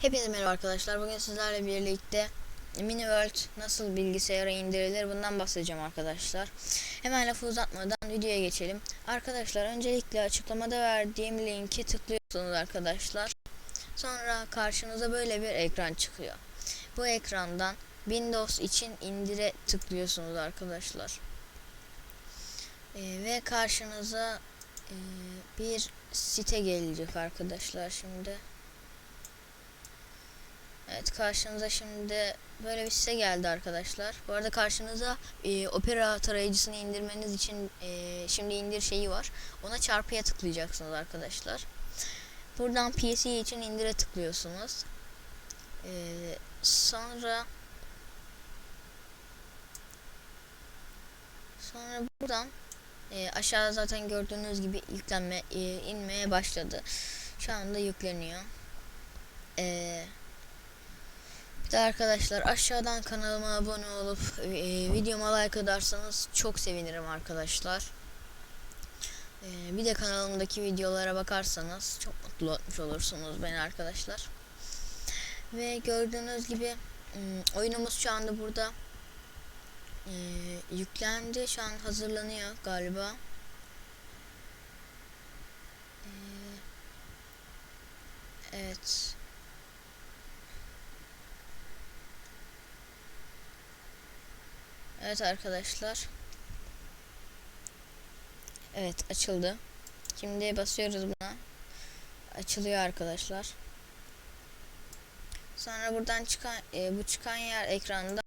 Hepinize merhaba arkadaşlar. Bugün sizlerle birlikte Mini World nasıl bilgisayara indirilir bundan bahsedeceğim arkadaşlar. Hemen lafı uzatmadan videoya geçelim. Arkadaşlar öncelikle açıklamada verdiğim linki tıklıyorsunuz arkadaşlar. Sonra karşınıza böyle bir ekran çıkıyor. Bu ekrandan Windows için indire tıklıyorsunuz arkadaşlar. Ee, ve karşınıza e, bir site gelecek arkadaşlar şimdi. Evet karşınıza şimdi böyle bir site geldi arkadaşlar. Bu arada karşınıza e, Opera tarayıcısını indirmeniz için e, şimdi indir şeyi var. Ona çarpıya tıklayacaksınız arkadaşlar. Buradan PC için indire tıklıyorsunuz. E, sonra sonra buradan e, aşağı zaten gördüğünüz gibi yüklenme e, inmeye başladı. Şu anda yükleniyor. Eee de arkadaşlar aşağıdan kanalıma abone olup e, videoma like atarsanız çok sevinirim arkadaşlar. E, bir de kanalımdaki videolara bakarsanız çok mutlu olmuş olursunuz beni arkadaşlar. Ve gördüğünüz gibi m, oyunumuz şu anda burada e, yüklendi. Şu an hazırlanıyor galiba. E, evet. Evet arkadaşlar. Evet açıldı. Şimdi basıyoruz buna. Açılıyor arkadaşlar. Sonra buradan çıkan e, bu çıkan yer ekranda